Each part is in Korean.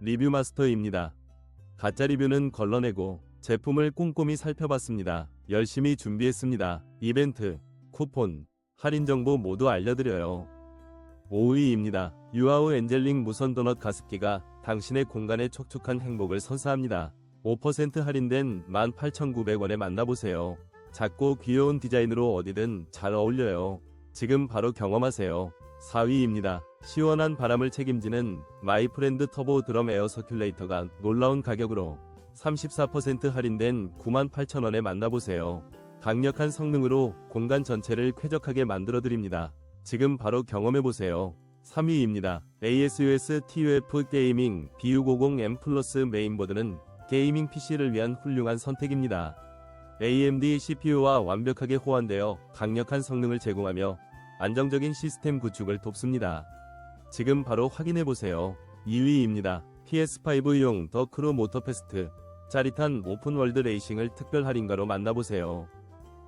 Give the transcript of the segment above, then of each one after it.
리뷰 마스터입니다. 가짜 리뷰는 걸러내고 제품을 꼼꼼히 살펴봤습니다. 열심히 준비했습니다. 이벤트, 쿠폰, 할인 정보 모두 알려드려요. 5위입니다. 유아우 엔젤링 무선 도넛 가습기가 당신의 공간에 촉촉한 행복을 선사합니다. 5% 할인된 18,900원에 만나보세요. 작고 귀여운 디자인으로 어디든 잘 어울려요. 지금 바로 경험하세요. 4위입니다. 시원한 바람을 책임지는 마이프렌드 터보 드럼 에어 서큘레이터가 놀라운 가격으로 34% 할인된 98,000원에 만나보세요. 강력한 성능으로 공간 전체를 쾌적하게 만들어드립니다. 지금 바로 경험해보세요. 3위입니다. ASUS TUF 게이밍 B650M 플러스 메인보드는 게이밍 PC를 위한 훌륭한 선택입니다. AMD CPU와 완벽하게 호환되어 강력한 성능을 제공하며 안정적인 시스템 구축을 돕습니다. 지금 바로 확인해보세요. 2위입니다. PS5용 더 크루 모터페스트 짜릿한 오픈월드 레이싱을 특별 할인가로 만나보세요.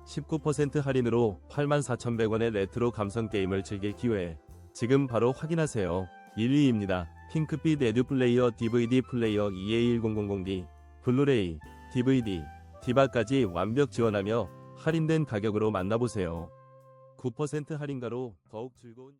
19% 할인으로 84,100원의 레트로 감성 게임을 즐길 기회. 지금 바로 확인하세요. 1위입니다. 핑크빛 에듀 플레이어 DVD 플레이어 EA1000D 블루레이, DVD, 디바까지 완벽 지원하며 할인된 가격으로 만나보세요. 9% 할인가로 더욱 즐거운